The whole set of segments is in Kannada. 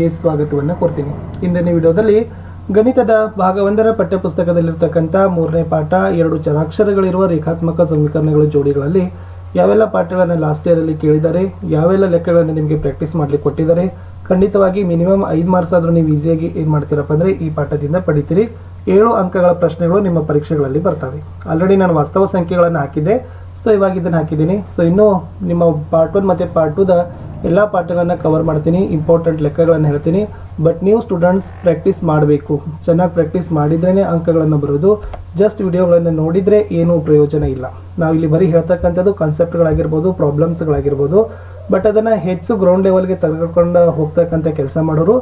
ಗೆ ಸ್ವಾಗತವನ್ನು ಕೊಡ್ತೀನಿ ಇಂದಿನ ವಿಡಿಯೋದಲ್ಲಿ ಗಣಿತದ ಭಾಗ ಒಂದರ ಪಠ್ಯಪುಸ್ತಕದಲ್ಲಿರ್ತಕ್ಕಂಥ ಮೂರನೇ ಪಾಠ, ಎರಡು ಚರಾಕ್ಷರಗಳಿರುವ ರೇಖಾತ್ಮಕ ಸಮೀಕರಣಗಳ ಜೋಡಿಗಳಲ್ಲಿ ಯಾವೆಲ್ಲ ಪಾಠಗಳನ್ನು ಲಾಸ್ಟ್ ಇಯರಲ್ಲಿ ಕೇಳಿದ್ದಾರೆ ಯಾವೆಲ್ಲ ಲೆಕ್ಕಗಳನ್ನು ನಿಮಗೆ ಪ್ರಾಕ್ಟೀಸ್ ಮಾಡ್ಲಿಕ್ಕೆ ಕೊಟ್ಟಿದ್ದಾರೆ, ಖಂಡಿತವಾಗಿ ಮಿನಿಮಮ್ ಐದು ಮಾರ್ಕ್ಸ್ ಆದರೂ ನೀವು ಈಸಿಯಾಗಿ ಏನು ಮಾಡ್ತೀರಪ್ಪ ಅಂದರೆ ಈ ಪಾಠದಿಂದ ಪಡಿತೀರಿ. ಏಳು ಅಂಕಗಳ ಪ್ರಶ್ನೆಗಳು ನಿಮ್ಮ ಪರೀಕ್ಷೆಗಳಲ್ಲಿ ಬರ್ತವೆ. ಆಲ್ರೆಡಿ ನಾನು ವಾಸ್ತವ ಸಂಖ್ಯೆಗಳನ್ನು ಹಾಕಿದ್ದೆ ಸೊ ಇವಾಗ ಇದನ್ನು ಹಾಕಿದ್ದೀನಿ. ಸೊ ಇನ್ನೂ ನಿಮ್ಮ ಪಾರ್ಟ್ ಒನ್ ಮತ್ತು ಪಾರ್ಟ್ ಟುದ ಎಲ್ಲ ಪಾಠಗಳನ್ನು ಕವರ್ ಮಾಡ್ತೀನಿ ಇಂಪಾರ್ಟೆಂಟ್ ಲೆಕ್ಕಗಳನ್ನು ಹೇಳ್ತೀನಿ. ಬಟ್ ನೀವು ಸ್ಟೂಡೆಂಟ್ಸ್ ಪ್ರಾಕ್ಟೀಸ್ ಮಾಡಬೇಕು. ಚೆನ್ನಾಗಿ ಪ್ರಾಕ್ಟೀಸ್ ಮಾಡಿದ್ರೇ ಅಂಕಗಳನ್ನು ಬರೋದು. ಜಸ್ಟ್ ವಿಡಿಯೋಗಳನ್ನು ನೋಡಿದರೆ ಏನೂ ಪ್ರಯೋಜನ ಇಲ್ಲ. ನಾವು ಇಲ್ಲಿ ಬರೀ ಹೇಳ್ತಕ್ಕಂಥದ್ದು ಕಾನ್ಸೆಪ್ಟ್ಗಳಾಗಿರ್ಬೋದು ಪ್ರಾಬ್ಲಮ್ಸ್ಗಳಾಗಿರ್ಬೋದು ಬಟ್ ಅದನ್ನು ಹೆಚ್ಚು ಗ್ರೌಂಡ್ ಲೆವೆಲ್ಗೆ ತೆಗೆದುಕೊಂಡು ಹೋಗ್ತಕ್ಕಂಥ ಕೆಲಸ ಮಾಡೋರು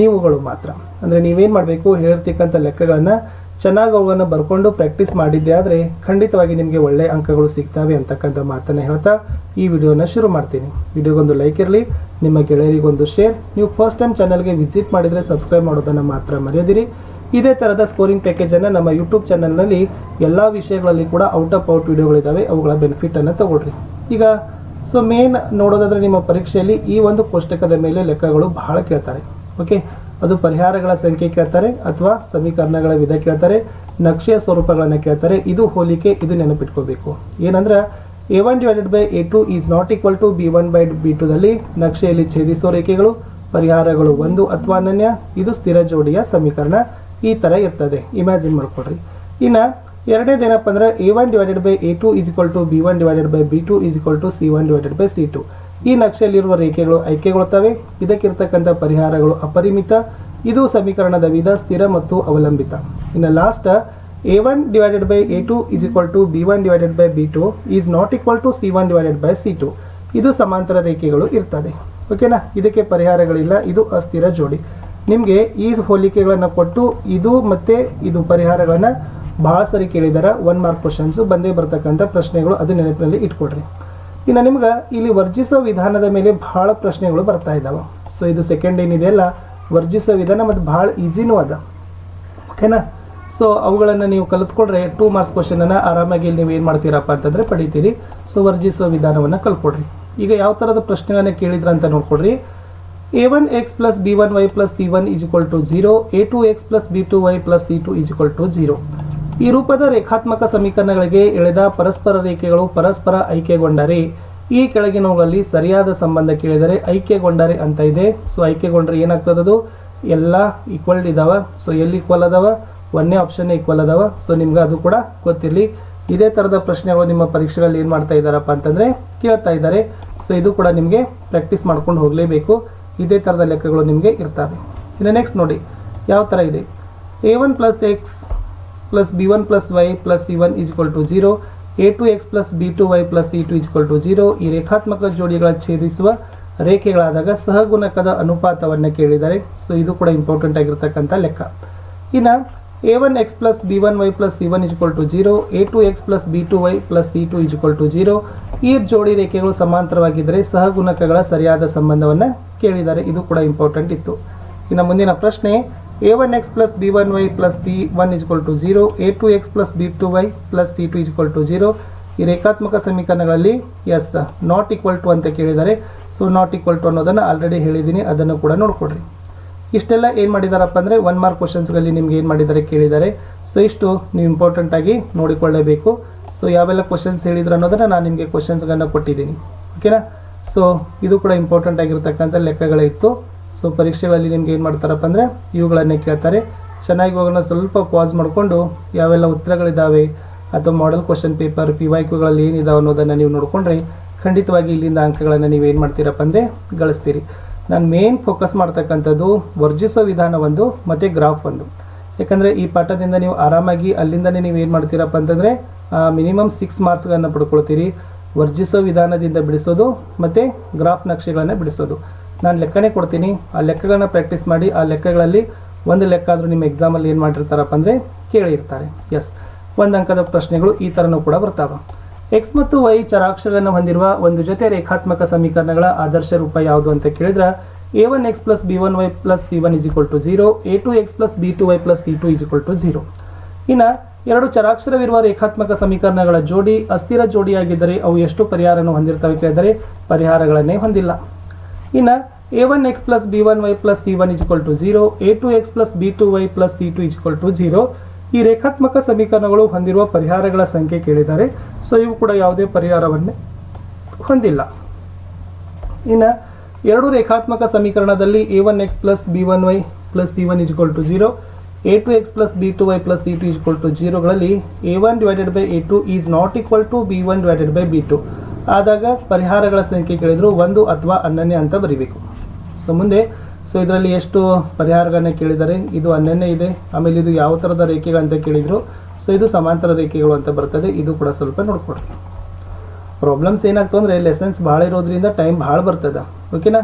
ನೀವುಗಳು ಮಾತ್ರ. ಅಂದರೆ ನೀವೇನು ಮಾಡಬೇಕು? ಹೇಳ್ತಕ್ಕಂಥ ಲೆಕ್ಕಗಳನ್ನು ಚೆನ್ನಾಗಿ ಅವುಗಳನ್ನು ಬರ್ಕೊಂಡು ಪ್ರಾಕ್ಟೀಸ್ ಮಾಡಿದ್ದೆ ಆದರೆ ಖಂಡಿತವಾಗಿ ನಿಮಗೆ ಒಳ್ಳೆಯ ಅಂಕಗಳು ಸಿಗ್ತವೆ ಅಂತಕ್ಕಂಥ ಮಾತನ್ನು ಹೇಳ್ತಾ ಈ ವಿಡಿಯೋನ ಶುರು ಮಾಡ್ತೀನಿ. ವಿಡಿಯೋಗೊಂದು ಲೈಕ್ ಇರಲಿ, ನಿಮ್ಮ ಗೆಳೆಯರಿಗೊಂದು ಶೇರ್ ನೀವು ಫಸ್ಟ್ ಟೈಮ್ ಚಾನಲ್ಗೆ ವಿಸಿಟ್ ಮಾಡಿದರೆ ಸಬ್ಸ್ಕ್ರೈಬ್ ಮಾಡೋದನ್ನು ಮಾತ್ರ ಮರೆಯದಿರಿ. ಇದೇ ಥರದ ಸ್ಕೋರಿಂಗ್ ಪ್ಯಾಕೇಜನ್ನು ನಮ್ಮ ಯೂಟ್ಯೂಬ್ ಚಾನಲ್ನಲ್ಲಿ ಎಲ್ಲ ವಿಷಯಗಳಲ್ಲಿ ಕೂಡ ಔಟ್ ಆಫ್ ಔಟ್ ವಿಡಿಯೋಗಳಿದ್ದಾವೆ ಅವುಗಳ ಬೆನಿಫಿಟನ್ನು ತಗೊಳ್ರಿ. ಈಗ ಸೊ ಮೇನ್ ನೋಡೋದಾದ್ರೆ ನಿಮ್ಮ ಪರೀಕ್ಷೆಯಲ್ಲಿ ಈ ಒಂದು ಕೋಷ್ಟಕದ ಮೇಲೆ ಲೆಕ್ಕಗಳು ಬಹಳ ಕೇಳ್ತಾರೆ. ಓಕೆ ಅದು ಪರಿಹಾರಗಳ ಸಂಖ್ಯೆ ಕೇಳ್ತಾರೆ ಅಥವಾ ಸಮೀಕರಣಗಳ ವಿಧ ಕೇಳ್ತಾರೆ, ನಕ್ಷೆಯ ಸ್ವರೂಪಗಳನ್ನು ಕೇಳ್ತಾರೆ. ಇದು ಹೋಲಿಕೆ, ಇದು ನೆನಪಿಟ್ಕೋಬೇಕು. ಏನಂದ್ರೆ A one divided by A two is not equal to B one by B ಟುದಲ್ಲಿ ನಕ್ಷೆಯಲ್ಲಿ ಛೇದಿಸುವ ರೇಖೆಗಳು, ಪರಿಹಾರಗಳು ಒಂದು ಅಥವಾ ಅನನ್ಯ, ಇದು ಸ್ಥಿರ ಜೋಡಿಯ ಸಮೀಕರಣ. ಈ ಥರ ಇರ್ತದೆ. ಇಮ್ಯಾಜಿನ್ ಮಾಡ್ಕೊಳ್ರಿ. ಇನ್ನು ಎರಡನೇದೇನಪ್ಪ ಅಂದ್ರೆ A one divided by A two is equal to B one divided by B two is equal to C one divided by C two ಈ ನಕ್ಷೆಯಲ್ಲಿರುವ ರೇಖೆಗಳು ಆಯ್ಕೆಗೊಳ್ತವೆ ಇದಕ್ಕಿರ್ತಕ್ಕಂಥ ಪರಿಹಾರಗಳು ಅಪರಿಮಿತ. ಇದು ಸಮೀಕರಣದ ವಿಧ ಸ್ಥಿರ ಮತ್ತು ಅವಲಂಬಿತ. ಇನ್ನು last A one divided by A two is equal to B one divided by B two is not equal to C one divided by C two ಇದು ಸಮಾಂತರ ರೇಖೆಗಳು ಇರ್ತದೆ. ಓಕೆನಾ ಇದಕ್ಕೆ ಪರಿಹಾರಗಳಿಲ್ಲ. ಇದು ಅಸ್ಥಿರ ಜೋಡಿ. ನಿಮಗೆ ಈ ಹೋಲಿಕೆಗಳನ್ನು ಕೊಟ್ಟು ಇದು ಮತ್ತೆ ಇದು ಪರಿಹಾರಗಳನ್ನು ಭಾಳ ಸರಿ ಕೇಳಿದಾರೆ. ಒನ್ ಮಾರ್ಕ್ ಕ್ವಶನ್ಸ್ ಬಂದೇ ಬರ್ತಕ್ಕಂಥ ಪ್ರಶ್ನೆಗಳು ಅದು ನೆನಪಿನಲ್ಲಿ ಇಟ್ಕೊಡ್ರಿ ಇನ್ನು ನಿಮ್ಗೆ ಇಲ್ಲಿ ವರ್ಜಿಸೋ ವಿಧಾನದ ಮೇಲೆ ಭಾಳ ಪ್ರಶ್ನೆಗಳು ಬರ್ತಾ ಇದ್ದಾವೆ ಸೊ ಇದು ಸೆಕೆಂಡ್ ಏನಿದೆಯಲ್ಲ ವರ್ಜಿಸೋ ವಿಧಾನ ಮತ್ತು ಭಾಳ ಈಸಿನೂ ಅದ. ಓಕೆನಾ ಸೊ ಅವುಗಳನ್ನು ನೀವು ಕಲಿತ್ಕೊಂಡ್ರೆ ಟೂ ಮಾರ್ಕ್ಸ್ ಕ್ವಶನನ್ನು ಆರಾಮಾಗಿ ಇಲ್ಲಿ ನೀವು ಏನು ಮಾಡ್ತೀರಪ್ಪ ಅಂತಂದರೆ ಪಡಿತೀರಿ. ಸೊ ವರ್ಜಿಸೋ ವಿಧಾನವನ್ನು ಕಲ್ತ್ಕೊಡ್ರಿ. ಈಗ ಯಾವ ಥರದ ಪ್ರಶ್ನೆಗಳನ್ನು ಕೇಳಿದ್ರ ಅಂತ ನೋಡ್ಕೊಡ್ರಿ. A one X plus B one Y plus C one is to zero A two X plus B two Y plus C two is to zero ಈ ರೂಪದ ರೇಖಾತ್ಮಕ ಸಮೀಕರಣಗಳಿಗೆ ಎಳೆದ ಪರಸ್ಪರ ರೇಖೆಗಳು ಪರಸ್ಪರ ಐಕ್ಯಗೊಂಡರೆ, ಈ ಕೆಳಗಿನವುಗಳಲ್ಲಿ ಸರಿಯಾದ ಸಂಬಂಧ ಕೇಳಿದರೆ ಐಕ್ಯಗೊಂಡರೆ ಅಂತ ಇದೆ. ಸೊ ಐಕ್ಯಗೊಂಡ್ರೆ ಏನಾಗ್ತದದು? ಎಲ್ಲ ಈಕ್ವಲ್ ಇದಾವ. ಸೊ ಎಲ್ಲಿ ಈಕ್ವಲ್ ಅದಾವ? ಒಂದೇ ಆಪ್ಷನ್ ಈಕ್ವಲ್ ಅದಾವ. ಸೊ ನಿಮ್ಗೆ ಅದು ಕೂಡ ಗೊತ್ತಿರಲಿ. ಇದೇ ಥರದ ಪ್ರಶ್ನೆಗಳು ನಿಮ್ಮ ಪರೀಕ್ಷೆಗಳಲ್ಲಿ ಏನು ಮಾಡ್ತಾ ಇದ್ದಾರಪ್ಪ ಅಂತಂದರೆ ಕೇಳ್ತಾ ಇದ್ದಾರೆ. ಸೊ ಇದು ಕೂಡ ನಿಮಗೆ ಪ್ರಾಕ್ಟೀಸ್ ಮಾಡ್ಕೊಂಡು ಹೋಗಲೇಬೇಕು. ಇದೇ ಥರದ ಲೆಕ್ಕಗಳು ನಿಮಗೆ ಇರ್ತವೆ. ಇನ್ನು ನೆಕ್ಸ್ಟ್ ನೋಡಿ, ಯಾವ ಥರ ಇದೆ? A one plus X plus Y plus C one equal to zero A two X plus B two Y plus C two equal to zero ಈ ರೇಖಾತ್ಮಕ ಜೋಡಿಗಳ ಛೇದಿಸುವ ರೇಖೆಗಳಾದಾಗ ಸಹಗುಣಕದ ಅನುಪಾತವನ್ನು ಕೇಳಿದ್ದಾರೆ ಸೊ ಇದು ಕೂಡ ಇಂಪಾರ್ಟೆಂಟ್ ಆಗಿರ್ತಕ್ಕಂಥ ಲೆಕ್ಕ. ಇನ್ನು A one X plus B one Y plus C one equal to zero A two X plus B two Y plus C two equal to zero ಈ ಜೋಡಿ ರೇಖೆಗಳು ಸಮಾಂತರವಾಗಿದ್ದರೆ ಸಹಗುಣಕಗಳ ಸರಿಯಾದ ಸಂಬಂಧವನ್ನು ಕೇಳಿದ್ದಾರೆ ಇದು ಕೂಡ ಇಂಪಾರ್ಟೆಂಟ್ ಇತ್ತು. ಇನ್ನು ಮುಂದಿನ ಪ್ರಶ್ನೆ A one X plus B one Y plus C one equal to zero A two X plus B two Y plus C two equal to zero ಈ ರೇಖಾತ್ಮಕ ಸಮೀಕರಣಗಳಲ್ಲಿ ಎಸ್ ನಾಟ್ ಈಕ್ವಲ್ ಟು ಅಂತ ಕೇಳಿದ್ದಾರೆ. ಸೊ ನಾಟ್ ಈಕ್ವಲ್ ಟು ಅನ್ನೋದನ್ನು ಆಲ್ರೆಡಿ ಹೇಳಿದ್ದೀನಿ. ಅದನ್ನು ಕೂಡ ನೋಡ್ಕೊಡ್ರಿ. ಇಷ್ಟೆಲ್ಲ ಏನು ಮಾಡಿದಾರಪ್ಪ ಅಂದರೆ ಒನ್ ಮಾರ್ಕ್ ಕ್ವಶನ್ಸ್ಗಳಲ್ಲಿ ನಿಮ್ಗೆ ಏನು ಮಾಡಿದ್ದಾರೆ ಕೇಳಿದ್ದಾರೆ. ಸೊ ಇಷ್ಟು ನೀವು ಇಂಪಾರ್ಟೆಂಟ್ ಆಗಿ ನೋಡಿಕೊಳ್ಳಬೇಕು. ಸೊ ಯಾವೆಲ್ಲ ಕ್ವಶನ್ಸ್ ಹೇಳಿದ್ರು ಅನ್ನೋದನ್ನು ನಾನು ನಿಮಗೆ ಕ್ವಶನ್ಸ್ಗಳನ್ನು ಕೊಟ್ಟಿದ್ದೀನಿ. ಓಕೆನಾ ಸೊ ಇದು ಕೂಡ ಇಂಪಾರ್ಟೆಂಟ್ ಆಗಿರ್ತಕ್ಕಂಥ ಲೆಕ್ಕಗಳೇ ಇತ್ತು. ಸೊ ಪರೀಕ್ಷೆಗಳಲ್ಲಿ ನಿಮ್ಗೆ ಏನು ಮಾಡ್ತಾರಪ್ಪ ಅಂದರೆ ಇವುಗಳನ್ನೇ ಕೇಳ್ತಾರೆ. ಚೆನ್ನಾಗಿ ಇವಾಗನ್ನ ಸ್ವಲ್ಪ ಪಾಸ್ ಮಾಡಿಕೊಂಡು ಯಾವೆಲ್ಲ ಉತ್ತರಗಳಿದ್ದಾವೆ ಅಥವಾ model question paper P Y ಕ್ಯೂಗಳಲ್ಲಿ ಏನಿದಾವೆ ಅನ್ನೋದನ್ನು ನೀವು ನೋಡಿಕೊಂಡ್ರೆ ಖಂಡಿತವಾಗಿ ಇಲ್ಲಿಂದ ಅಂಕಗಳನ್ನು ನೀವು ಏನು ಮಾಡ್ತೀರಪ್ಪ ಅಂದರೆ ಗಳಿಸ್ತೀರಿ. ನಾನು ಮೇನ್ ಫೋಕಸ್ ಮಾಡ್ತಕ್ಕಂಥದ್ದು ವರ್ಜಿಸೋ ವಿಧಾನ ಒಂದು ಮತ್ತು ಗ್ರಾಫ್ ಒಂದು. ಯಾಕಂದರೆ ಈ ಪಾಠದಿಂದ ನೀವು ಆರಾಮಾಗಿ ಅಲ್ಲಿಂದನೇ ನೀವು ಏನು ಮಾಡ್ತೀರಪ್ಪ ಅಂತಂದರೆ ಮಿನಿಮಮ್ ಸಿಕ್ಸ್ ಮಾರ್ಕ್ಸ್ಗಳನ್ನು ಪಡ್ಕೊಳ್ತೀರಿ. ವರ್ಜಿಸೋ ವಿಧಾನದಿಂದ ಬಿಡಿಸೋದು ಮತ್ತು ಗ್ರಾಫ್ ನಕ್ಷೆಗಳನ್ನು ಬಿಡಿಸೋದು. ನಾನು ಲೆಕ್ಕನೇ ಕೊಡ್ತೀನಿ. ಆ ಲೆಕ್ಕಗಳನ್ನ ಪ್ರಾಕ್ಟೀಸ್ ಮಾಡಿ, ಆ ಲೆಕ್ಕಗಳಲ್ಲಿ ಒಂದು ಲೆಕ್ಕ ಆದರೂ ನಿಮ್ಮ ಎಕ್ಸಾಮಲ್ಲಿ ಏನು ಮಾಡಿರ್ತಾರಪ್ಪ ಅಂದರೆ ಕೇಳಿರ್ತಾರೆ. ಎಸ್ ಒಂದು ಅಂಕದ ಪ್ರಶ್ನೆಗಳು ಈ ಥರನೂ ಕೂಡ ಬರ್ತಾವೆ. ಎಕ್ಸ್ ಮತ್ತು ವೈ ಚರಾಕ್ಷರಗಳನ್ನು ಹೊಂದಿರುವ ಒಂದು ಜೊತೆ ರೇಖಾತ್ಮಕ ಸಮೀಕರಣಗಳ ಆದರ್ಶ ರೂಪ ಯಾವುದು ಅಂತ ಕೇಳಿದ್ರೆ A one X plus B one Y plus C one is equal to zero A two X plus B two Y plus C two is equal to zero ಇನ್ನು ಎರಡು ಚರಾಕ್ಷರವಿರುವ ರೇಖಾತ್ಮಕ ಸಮೀಕರಣಗಳ ಜೋಡಿ, ಅಸ್ಥಿರ ಜೋಡಿಯಾಗಿದ್ದರೆ ಅವು ಎಷ್ಟು ಪರಿಹಾರವನ್ನು ಹೊಂದಿರ್ತವೆ ಕೇಳಿದರೆ ಪರಿಹಾರಗಳನ್ನೇ ಹೊಂದಿಲ್ಲ. ಇನ್ನು A one X plus B one Y plus C one is equal to zero A two X plus B two Y plus two to zero ಈ ರೇಖಾತ್ಮಕ ಸಮೀಕರಣಗಳು ಹೊಂದಿರುವ ಪರಿಹಾರಗಳ ಸಂಖ್ಯೆ ಕೇಳಿದ್ದಾರೆ. ಸೊ ಇವು ಕೂಡ ಯಾವುದೇ ಪರಿಹಾರವನ್ನೇ ಹೊಂದಿಲ್ಲ. ಇನ್ನು ಎರಡು ರೇಖಾತ್ಮಕ ಸಮೀಕರಣದಲ್ಲಿ A one X plus B one Y plus C one equal to zero A two X plus B two Y plus C two equal to ಜೀರೋಗಳಲ್ಲಿ A one divided by A two is not equal to B one divided by B two ಆದಾಗ ಪರಿಹಾರಗಳ ಸಂಖ್ಯೆ ಕೇಳಿದರೂ ಒಂದು ಅಥವಾ ಹನ್ನೊಂದನೇ ಅಂತ ಬರೀಬೇಕು. ಸೊ ಮುಂದೆ ಸೊ ಇದರಲ್ಲಿ ಎಷ್ಟು ಪರಿಹಾರಗಳನ್ನ ಕೇಳಿದ್ದಾರೆ? ಇದು ಹನ್ನೊಂದನೇ ಇದೆ. ಆಮೇಲೆ ಇದು ಯಾವ ಥರದ ರೇಖೆಗಳಂತ ಕೇಳಿದರು. ಸೊ ಇದು ಸಮಾಂತರ ರೇಖೆಗಳು ಅಂತ ಬರ್ತದೆ. ಇದು ಕೂಡ ಸ್ವಲ್ಪ ನೋಡ್ಕೊಡ್ರಿ. ಪ್ರಾಬ್ಲಮ್ಸ್ ಏನಾಗ್ತದೆ ಅಂದರೆ ಲೆಸನ್ಸ್ ಭಾಳ ಇರೋದ್ರಿಂದ ಟೈಮ್ ಭಾಳ ಬರ್ತದೆ. ಓಕೆನಾ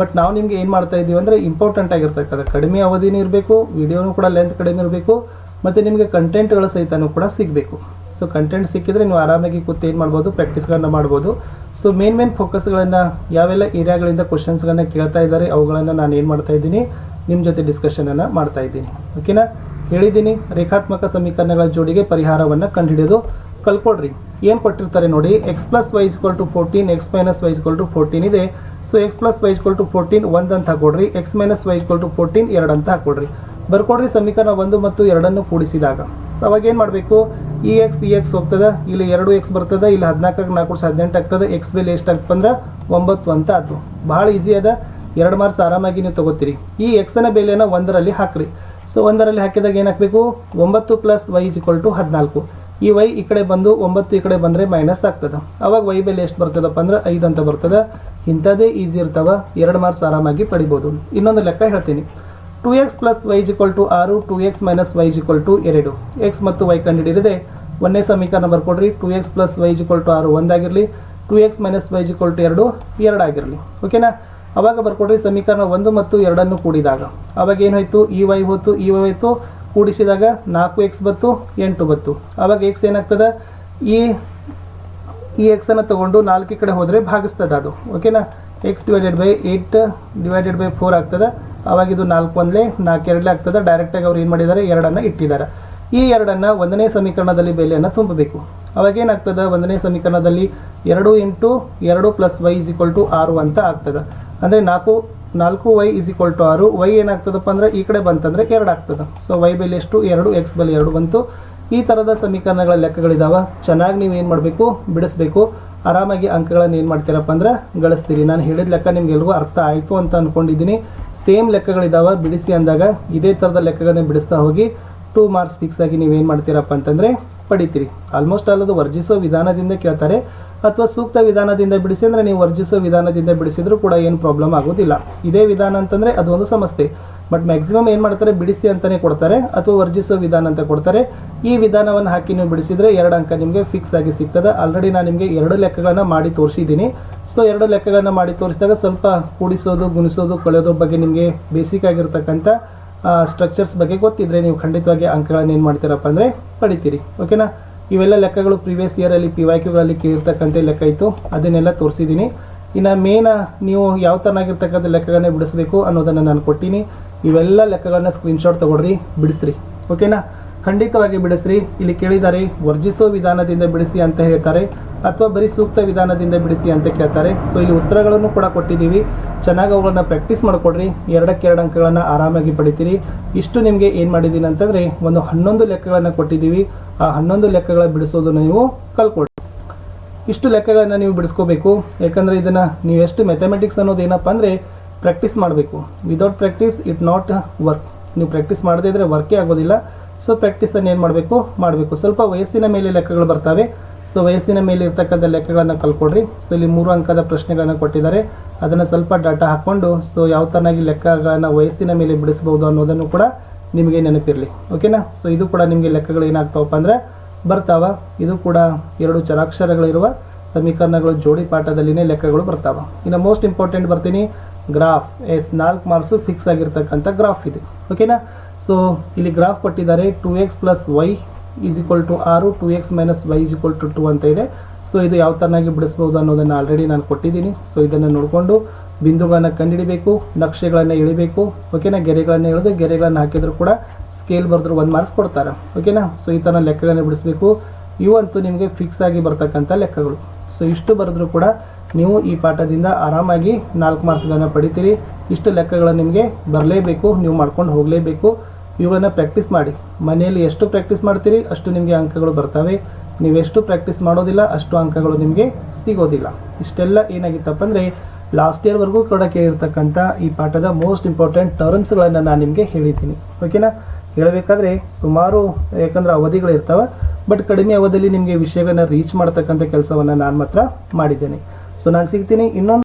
ಬಟ್ ನಾವು ನಿಮಗೆ ಏನು ಮಾಡ್ತಾ ಇದ್ದೀವಿ ಅಂದರೆ ಇಂಪಾರ್ಟೆಂಟ್ ಆಗಿರ್ತಕ್ಕಂಥ ಕಡಿಮೆ ಅವಧಿನೂ ಇರಬೇಕು ವಿಡಿಯೋನೂ ಕೂಡ ಲೆಂತ್ ಕಡಿಮೆ ಇರಬೇಕು, ಮತ್ತು ನಿಮಗೆ ಕಂಟೆಂಟ್ಗಳ ಸಹಿತನೂ ಕೂಡ ಸಿಗಬೇಕು. ಸೊ ಕಂಟೆಂಟ್ ಸಿಕ್ಕಿದ್ರೆ ನೀವು ಆರಾಮಾಗಿ ಕೂತು ಏನು ಮಾಡ್ಬೋದು ಪ್ರಾಕ್ಟೀಸ್ಗಳನ್ನ ಮಾಡ್ಬೋದು. ಸೊ ಮೇನ್ ಮೇನ್ ಫೋಕಸ್ಗಳನ್ನು ಯಾವೆಲ್ಲ ಏರಿಯಾಗಳಿಂದ ಕ್ವಶನ್ಸ್ಗಳನ್ನ ಕೇಳ್ತಾ ಇದ್ದಾರೆ, ಅವುಗಳನ್ನು ನಾನು ಏನು ಮಾಡ್ತಾ ಇದ್ದೀನಿ ನಿಮ್ಮ ಜೊತೆ ಡಿಸ್ಕಷನನ್ನು ಮಾಡ್ತಾ ಇದ್ದೀನಿ. ಓಕೆನಾ ಹೇಳಿದ್ದೀನಿ, ರೇಖಾತ್ಮಕ ಸಮೀಕರಣಗಳ ಜೋಡಿಗೆ ಪರಿಹಾರವನ್ನು ಕಂಡುಹಿಡಿಯೋದು ಕಲ್ಕೊಡ್ರಿ ಏನು ಕೊಟ್ಟಿರ್ತಾರೆ ನೋಡಿ X plus Y equal to fourteen X minus Y equal to fourteen ಇದೆ. So X plus Y equal to fourteen ಒಂದು ಅಂತ ಹಾಕೊಡ್ರಿ. X minus Y equal to fourteen ಎರಡು ಅಂತ ಹಾಕೊಡ್ರಿ. ಬರ್ಕೊಡ್ರಿ ಸಮೀಕರಣ ಒಂದು ಮತ್ತು ಎರಡನ್ನು ಕೂಡಿಸಿದಾಗ. ಅವಾಗ ಏನು ಮಾಡಬೇಕು? ಇ ಎಕ್ಸ್ ಇ ಎಕ್ಸ್ ಹೋಗ್ತದೆ, ಇಲ್ಲಿ ಎರಡು ಎಕ್ಸ್ ಬರ್ತದೆ, ಇಲ್ಲಿ ಹದಿನಾಲ್ಕು ನಾಲ್ಕು ವರ್ಷ ಹದಿನೆಂಟು ಆಗ್ತದೆ ಎಕ್ಸ್ ಬೆಲೆ ಎಷ್ಟು ಅಂದ್ರೆ ಒಂಬತ್ತು ಅಂತ ಆಯ್ತು ಭಾಳ ಈಸಿ ಅದ. ಎರಡು ಮಾರ್ಕ್ಸ್ ಆರಾಮಾಗಿ ನೀವು ತಗೋತೀರಿ. ಈ ಎಕ್ಸ್ನ ಬೆಲೆನ ಒಂದರಲ್ಲಿ ಹಾಕ್ರಿ. ಸೊ ಒಂದರಲ್ಲಿ ಹಾಕಿದಾಗ ಏನು ಹಾಕಬೇಕು? ಒಂಬತ್ತು ಪ್ಲಸ್ ವೈ ಇಕ್ವಲ್ ಟು ಹದಿನಾಲ್ಕು. ಈ ವೈ ಈ ಕಡೆ ಬಂದು ಒಂಬತ್ತು ಈ ಕಡೆ ಬಂದರೆ ಮೈನಸ್ ಆಗ್ತದೆ. ಅವಾಗ ವೈ ಬೆಲೆ ಎಷ್ಟು ಬರ್ತದಪ್ಪ ಅಂದ್ರೆ ಐದು ಅಂತ ಬರ್ತದೆ. ಇಂಥದ್ದೇ ಈಸಿ ಇರ್ತಾವ. ಎರಡು ಮಾರ್ಕ್ಸ್ ಆರಾಮಾಗಿ ಪಡಿಬೋದು. ಇನ್ನೊಂದು ಲೆಕ್ಕ ಹೇಳ್ತೀನಿ. Two X plus Y equal to ಆರು two X minus Y equal to ಎರಡು. ಎಕ್ಸ್ ಮತ್ತು ವೈ ಕಂಡುಹಿಡಿದಿದೆ. ಒಂದನೇ ಸಮೀಕರಣ ಬರ್ಕೊಡ್ರಿ. Two X plus Y equal to ಆರು ಒಂದಾಗಿರಲಿ two X minus Y equal to ಎರಡು ಎರಡಾಗಿರಲಿ ಓಕೆನಾ ಅವಾಗ ಬರ್ಕೊಡ್ರಿ ಸಮೀಕರಣ ಒಂದು ಮತ್ತು ಎರಡನ್ನು ಕೂಡಿದಾಗ. ಅವಾಗ ಏನಾಯಿತು ಇ ವೈ ಹೊತ್ತು ಇ ವೈ ಹೋಯ್ತು. ಕೂಡಿಸಿದಾಗ ನಾಲ್ಕು ಎಕ್ಸ್ ಬತ್ತು ಎಂಟು ಬತ್ತು ಅವಾಗ ಎಕ್ಸ್ ಏನಾಗ್ತದೆ? ಈ ಈ ಎಕ್ಸನ್ನು ತಗೊಂಡು ನಾಲ್ಕು ಕಡೆ ಹೋದರೆ ಭಾಗಿಸ್ತದೆ ಅದು. ಓಕೆನಾ X divided by eight divided by four ಆಗ್ತದೆ. ಅವಾಗ ಇದು ನಾಲ್ಕು ಒಂದಲೇ ನಾಲ್ಕು ಎರಡಲೇ ಆಗ್ತದೆ ಡೈರೆಕ್ಟಾಗಿ ಅವ್ರು ಏನು ಮಾಡಿದ್ದಾರೆ, ಎರಡನ್ನು ಇಟ್ಟಿದ್ದಾರೆ. ಈ ಎರಡನ್ನು ಒಂದನೇ ಸಮೀಕರಣದಲ್ಲಿ ಬೆಲೆಯನ್ನು ತುಂಬಬೇಕು. ಅವಾಗ ಏನಾಗ್ತದೆ, ಒಂದನೇ ಸಮೀಕರಣದಲ್ಲಿ ಎರಡು ಇಂಟು ಎರಡು plus Y is equal to ಆರು ಅಂತ ಆಗ್ತದೆ. ಅಂದರೆ ನಾಲ್ಕು ನಾಲ್ಕು ವೈ ಇಸ್ ಈಕ್ವಲ್ ಟು ಆರು ವೈ ಏನಾಗ್ತದಪ್ಪ ಅಂದರೆ ಈ ಕಡೆ ಬಂತಂದರೆ ಎರಡು ಆಗ್ತದೆ. ಸೊ ವೈ ಬೆಲೆ ಎಷ್ಟು? ಎರಡು ಎಕ್ಸ್ ಬೆಲೆ ಎರಡು ಬಂತು. ಈ ಥರದ ಸಮೀಕರಣಗಳ ಲೆಕ್ಕಗಳಿದಾವೆ. ಚೆನ್ನಾಗಿ ನೀವು ಏನು ಮಾಡಬೇಕು? ಬಿಡಿಸ್ಬೇಕು. ಆರಾಮಾಗಿ ಅಂಕಗಳನ್ನು ಏನು ಮಾಡ್ತೀರಪ್ಪ ಅಂದ್ರೆ ಗಳಿಸ್ತೀರಿ. ನಾನು ಹೇಳಿದ ಲೆಕ್ಕ ನಿಮ್ಗೆಲ್ರಿಗೂ ಅರ್ಥ ಆಯಿತು ಅಂತ ಅಂದ್ಕೊಂಡಿದ್ದೀನಿ ಸೇಮ್ ಲೆಕ್ಕಗಳಿದಾವೆ, ಬಿಡಿಸಿ ಅಂದಾಗ ಇದೇ ಥರದ ಲೆಕ್ಕಗಳನ್ನ ಬಿಡಿಸ್ತಾ ಹೋಗಿ ಟೂ ಮಾರ್ಕ್ಸ್ ಫಿಕ್ಸ್ ಆಗಿ ನೀವು ಏನು ಮಾಡ್ತೀರಪ್ಪ ಅಂತಂದರೆ ಪಡಿತೀರಿ. ಆಲ್ಮೋಸ್ಟ್ ಅದು ವರ್ಜಿಸೋ ವಿಧಾನದಿಂದ ಕೇಳ್ತಾರೆ ಅಥವಾ ಸೂಕ್ತ ವಿಧಾನದಿಂದ ಬಿಡಿಸಿ ಅಂದರೆ ನೀವು ವರ್ಜಿಸೋ ವಿಧಾನದಿಂದ ಬಿಡಿಸಿದ್ರು ಕೂಡ ಏನು ಪ್ರಾಬ್ಲಮ್ ಆಗೋದಿಲ್ಲ. ಇದೇ ವಿಧಾನ ಅಂತಂದರೆ ಅದು ಒಂದು ಸಮಸ್ಯೆ. ಬಟ್ ಮ್ಯಾಕ್ಸಿಮಮ್ ಏನು ಮಾಡ್ತಾರೆ? ಬಿಡಿಸಿ ಅಂತಲೇ ಕೊಡ್ತಾರೆ. ಅಥವಾ ವರ್ಜಿಸೋ ವಿಧಾನ ಅಂತ ಕೊಡ್ತಾರೆ. ಈ ವಿಧಾನವನ್ನು ಹಾಕಿ ನೀವು ಬಿಡಿಸಿದರೆ ಎರಡು ಅಂಕ ನಿಮಗೆ ಫಿಕ್ಸ್ ಆಗಿ ಸಿಗ್ತದೆ. ಆಲ್ರೆಡಿ ನಾನು ನಿಮಗೆ ಎರಡು ಲೆಕ್ಕಗಳನ್ನು ಮಾಡಿ ತೋರಿಸಿದ್ದೀನಿ. ಸೊ ಎರಡು ಲೆಕ್ಕಗಳನ್ನು ಮಾಡಿ ತೋರಿಸಿದಾಗ ಸ್ವಲ್ಪ ಕೂಡಿಸೋದು, ಗುಣಿಸೋದು ಕಳೆಯೋದು ಬಗ್ಗೆ ನಿಮಗೆ ಬೇಸಿಕ್ ಆಗಿರ್ತಕ್ಕಂಥ ಸ್ಟ್ರಕ್ಚರ್ಸ್ ಬಗ್ಗೆ ಗೊತ್ತಿದ್ರೆ ನೀವು ಖಂಡಿತವಾಗಿ ಅಂಕಗಳನ್ನು ಏನು ಮಾಡ್ತೀರಪ್ಪ ಅಂದರೆ ಪಡಿತೀರಿ. ಓಕೆನಾ ಇವೆಲ್ಲ ಲೆಕ್ಕಗಳು ಪ್ರೀವಿಯಸ್ ಇಯರಲ್ಲಿ ಪಿ ವೈ ಕ್ಯೂಗಳಲ್ಲಿ ಕೇಳಿರ್ತಕ್ಕಂಥ ಲೆಕ್ಕ ಇತ್ತು. ಅದನ್ನೆಲ್ಲ ತೋರಿಸಿದ್ದೀನಿ. ಇನ್ನು ಮೇನ ನೀವು ಯಾವ ಥರನಾಗಿರ್ತಕ್ಕಂಥ ಲೆಕ್ಕಗಳನ್ನ ಬಿಡಿಸಬೇಕು ಅನ್ನೋದನ್ನು ನಾನು ಕೊಟ್ಟಿನಿ. ಇವೆಲ್ಲ ಲೆಕ್ಕಗಳನ್ನ ಸ್ಕ್ರೀನ್ಶಾಟ್ ತಗೊಳ್ರಿ, ಬಿಡಿಸ್ರಿ. ಓಕೆನಾ ಖಂಡಿತವಾಗಿ ಬಿಡಿಸ್ರಿ. ಇಲ್ಲಿ ಕೇಳಿದ್ದಾರೆ, ವರ್ಜಿಸೋ ವಿಧಾನದಿಂದ ಬಿಡಿಸಿ ಅಂತ ಹೇಳ್ತಾರೆ, ಅಥವಾ ಬರೀ ಸೂಕ್ತ ವಿಧಾನದಿಂದ ಬಿಡಿಸಿ ಅಂತ ಕೇಳ್ತಾರೆ. ಸೊ ಇಲ್ಲಿ ಉತ್ತರಗಳನ್ನು ಕೂಡ ಕೊಟ್ಟಿದ್ದೀವಿ. ಚೆನ್ನಾಗಿ ಅವುಗಳನ್ನ ಪ್ರಾಕ್ಟೀಸ್ ಮಾಡಿಕೊಡ್ರಿ. ಎರಡಕ್ಕೆ ಎರಡು ಅಂಕಗಳನ್ನು ಆರಾಮಾಗಿ ಪಡಿತೀರಿ. ಇಷ್ಟು ನಿಮಗೆ ಏನು ಮಾಡಿದ್ದೀನಿ ಅಂತಂದರೆ, ಒಂದು ಹನ್ನೊಂದು ಲೆಕ್ಕಗಳನ್ನು ಕೊಟ್ಟಿದ್ದೀವಿ. ಆ ಹನ್ನೊಂದು ಲೆಕ್ಕಗಳ ಬಿಡಿಸೋದನ್ನು ನೀವು ಕಲ್ಕೊಡ್ರಿ ಇಷ್ಟು ಲೆಕ್ಕಗಳನ್ನು ನೀವು ಬಿಡಿಸ್ಕೋಬೇಕು. ಯಾಕಂದರೆ ಇದನ್ನು ನೀವು ಎಷ್ಟು ಮೆಥಮೆಟಿಕ್ಸ್ ಅನ್ನೋದು ಏನಪ್ಪ ಅಂದರೆ ಪ್ರಾಕ್ಟೀಸ್ ಮಾಡಬೇಕು. Without practice it not work ನೀವು ಪ್ರ್ಯಾಕ್ಟೀಸ್ ಮಾಡದೇ ಇದ್ದರೆ ವರ್ಕೇ ಆಗೋದಿಲ್ಲ. ಸೊ ಪ್ರ್ಯಾಕ್ಟೀಸನ್ನು ಏನು ಮಾಡಬೇಕು? ಮಾಡಬೇಕು. ಸ್ವಲ್ಪ ವಯಸ್ಸಿನ ಮೇಲೆ ಲೆಕ್ಕಗಳು ಬರ್ತವೆ. ಸೊ ವಯಸ್ಸಿನ ಮೇಲೆ ಇರ್ತಕ್ಕಂಥ ಲೆಕ್ಕಗಳನ್ನು ಕಲ್ಕೊಡ್ರಿ. ಸೊ ಇಲ್ಲಿ ಮೂರು ಅಂಕದ ಪ್ರಶ್ನೆಗಳನ್ನು ಕೊಟ್ಟಿದ್ದಾರೆ. ಅದನ್ನು ಸ್ವಲ್ಪ ಡಾಟಾ ಹಾಕ್ಕೊಂಡು ಸೊ ಯಾವ ಥರನಾಗಿ ಲೆಕ್ಕಗಳನ್ನು ವಯಸ್ಸಿನ ಮೇಲೆ ಬಿಡಿಸ್ಬೋದು ಅನ್ನೋದನ್ನು ಕೂಡ ನಿಮಗೆ ನೆನಪಿರಲಿ. ಓಕೆನಾ ಸೊ ಇದು ಕೂಡ ನಿಮಗೆ ಲೆಕ್ಕಗಳು ಏನಾಗ್ತಾವಪ್ಪ ಅಂದರೆ ಬರ್ತಾವ. ಇದು ಕೂಡ ಎರಡು ಚರಾಕ್ಷರಗಳಿರುವ ಸಮೀಕರಣಗಳು ಜೋಡಿ ಪಾಠದಲ್ಲಿನೇ ಲೆಕ್ಕಗಳು ಬರ್ತಾವ. ಇನ್ನು ಮೋಸ್ಟ್ ಇಂಪಾರ್ಟೆಂಟ್ ಬರ್ತೀನಿ. ಗ್ರಾಫ್ ಎಸ್ ನಾಲ್ಕು ಮಾರ್ಕ್ಸು ಫಿಕ್ಸ್ ಆಗಿರ್ತಕ್ಕಂಥ ಗ್ರಾಫ್ ಇದೆ. ಓಕೆನಾ? ಸೊ ಇಲ್ಲಿ ಗ್ರಾಫ್ ಕೊಟ್ಟಿದ್ದಾರೆ two X plus Y is equal to ಆರು two X minus Y is equal to two ಅಂತ ಇದೆ. ಸೊ ಇದು ಯಾವ ಥರನಾಗಿ ಬಿಡಿಸ್ಬೋದು ಅನ್ನೋದನ್ನು ಆಲ್ರೆಡಿ ನಾನು ಕೊಟ್ಟಿದ್ದೀನಿ. ಸೊ ಇದನ್ನು ನೋಡಿಕೊಂಡು ಬಿಂದುಗಳನ್ನು ಕಂಡುಹಿಡಿಬೇಕು ನಕ್ಷೆಗಳನ್ನು ಎಳಿಬೇಕು, ಓಕೆನಾ? ಗೆರೆಗಳನ್ನು ಎಳೆದು ಗೆರೆಗಳನ್ನು ಹಾಕಿದ್ರು ಕೂಡ ಸ್ಕೇಲ್ ಬರೆದ್ರು ಒಂದು ಮಾರ್ಕ್ಸ್ ಕೊಡ್ತಾರೆ. ಓಕೆನಾ? ಸೊ ಈ ಥರ ಲೆಕ್ಕಗಳನ್ನು ಬಿಡಿಸ್ಬೇಕು. ಇವಂತೂ ನಿಮಗೆ ಫಿಕ್ಸ್ ಆಗಿ ಬರ್ತಕ್ಕಂಥ ಲೆಕ್ಕಗಳು. ಸೊ ಇಷ್ಟು ಬರೆದ್ರೂ ಕೂಡ ನೀವು ಈ ಪಾಠದಿಂದ ಆರಾಮಾಗಿ ನಾಲ್ಕು ಮಾರ್ಕ್ಸ್ಗಳನ್ನು ಪಡಿತೀರಿ. ಇಷ್ಟು ಲೆಕ್ಕಗಳನ್ನು ನಿಮಗೆ ಬರಲೇಬೇಕು, ನೀವು ಮಾಡ್ಕೊಂಡು ಹೋಗಲೇಬೇಕು. ಇವುಗಳನ್ನು ಪ್ರಾಕ್ಟೀಸ್ ಮಾಡಿ. ಮನೆಯಲ್ಲಿ ಎಷ್ಟು ಪ್ರಾಕ್ಟೀಸ್ ಮಾಡ್ತೀರಿ, ಅಷ್ಟು ನಿಮಗೆ ಅಂಕಗಳು ಬರ್ತವೆ. ನೀವೆಷ್ಟು ಪ್ರಾಕ್ಟೀಸ್ ಮಾಡೋದಿಲ್ಲ, ಅಷ್ಟು ಅಂಕಗಳು ನಿಮಗೆ ಸಿಗೋದಿಲ್ಲ. ಇಷ್ಟೆಲ್ಲ ಏನಾಗಿತ್ತಪ್ಪ ಅಂದರೆ ಲಾಸ್ಟ್ ಇಯರ್ವರೆಗೂ ಕೂಡ ಕೇಳಿರ್ತಕ್ಕಂಥ ಈ ಪಾಠದ ಮೋಸ್ಟ್ ಇಂಪಾರ್ಟೆಂಟ್ ಟರ್ಮ್ಸ್ಗಳನ್ನು ನಾನು ನಿಮಗೆ ಹೇಳಿದ್ದೀನಿ. ಓಕೆನಾ ಹೇಳಬೇಕಾದ್ರೆ, ಸುಮಾರು ಯಾಕಂದ್ರೆ ಅವಧಿಗಳು ಇರ್ತಾವೆ ಬಟ್ ಕಡಿಮೆ ಅವಧಿಯಲ್ಲಿ ನಿಮಗೆ ವಿಷಯಗಳನ್ನ ರೀಚ್ ಮಾಡ್ತಕ್ಕಂಥ ಕೆಲಸವನ್ನು ನಾನು ಮಾತ್ರ ಮಾಡಿದ್ದೇನೆ. ಸೊ ನಾನು ಸಿಗ್ತೀನಿ ಇನ್ನೊಂದು